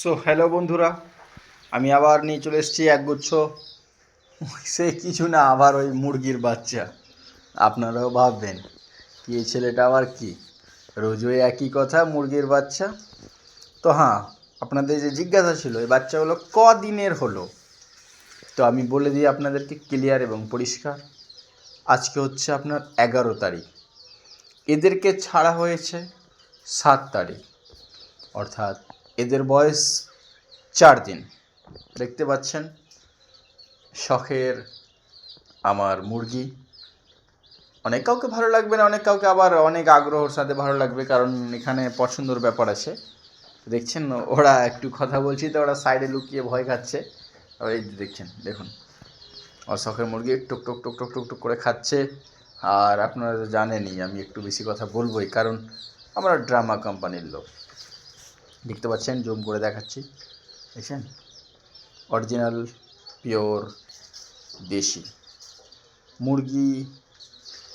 So hello বন্ধুরা, আমি আবার নিয়ে চলে এসেছি একগুচ্ছ। সে কিছু না, আবার ওই মুরগির বাচ্চা। আপনারাও ভাববেন, কি এই ছেলেটা আবার কি? রোজ ওই একই কথা, মুরগির বাচ্চা? তো হ্যাঁ আপনাদের যে জিজ্ঞাসা ছিল, এই বাচ্চাগুলো কদিনের হলো? তো আমি বলে দিই আপনাদেরকে ক্লিয়ার এবং পরিষ্কার, আজকে হচ্ছে আপনার এগারো তারিখ। এদেরকে ছাড়া হয়েছে সাত তারিখ। অর্থাৎ এদের বয়স চার দিন। দেখতে পাচ্ছেন, শখের আমার মুরগি। অনেক কাউকে ভালো লাগবে না, অনেক কাউকে আবার অনেক আগ্রহর সাথে ভালো লাগবে, কারণ এখানে পছন্দর ব্যাপার আছে। দেখছেন, ওরা একটু কথা বলছি, তো ওরা সাইডে লুকিয়ে ভয় খাচ্ছে। আর এই দেখছেন, দেখুন। শখের মুরগি টুক টুক টুক টুক টুক টুক করে খাচ্ছে। আর আপনারা তো জানেনই, আমি একটু বেশি কথা বলবোই, কারণ আমরা ড্রামা কোম্পানির লোক। দেখতে পাচ্ছেন জুম করে দেখাচ্ছি। দেখছেন? অরিজিনাল পিওর দেশি। মুরগি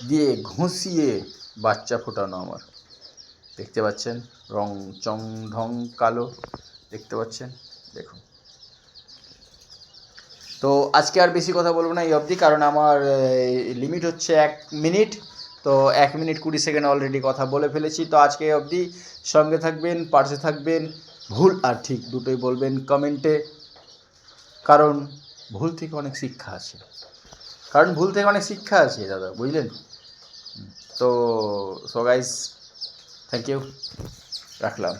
দিয়ে ঘষিয়ে বাচ্চা ফোটানো আমার। দেখতে পাচ্ছেন? রং চং ঢং কালো। দেখতে পাচ্ছেন? দেখুন। তো আজকে আর বেশি কথা বলব না এই অবধি, কারণ আমার লিমিট হচ্ছে এক মিনিট। তো এক মিনিট কুড়ি সেকেন্ড অলরেডি কথা বলে ফেলেছি। তো আজকে অবধি সঙ্গে থাকবেন পার্সে থাকবেন। ভুল আর ঠিক দুটোই বলবেন কমেন্টে কারণ ভুল থেকে অনেক শিক্ষা আছে। কারণ ভুল থেকে অনেক শিক্ষা আছে, দাদা, বুঝলেন? তো সো গাইস থ্যাংক ইউ রাখলাম।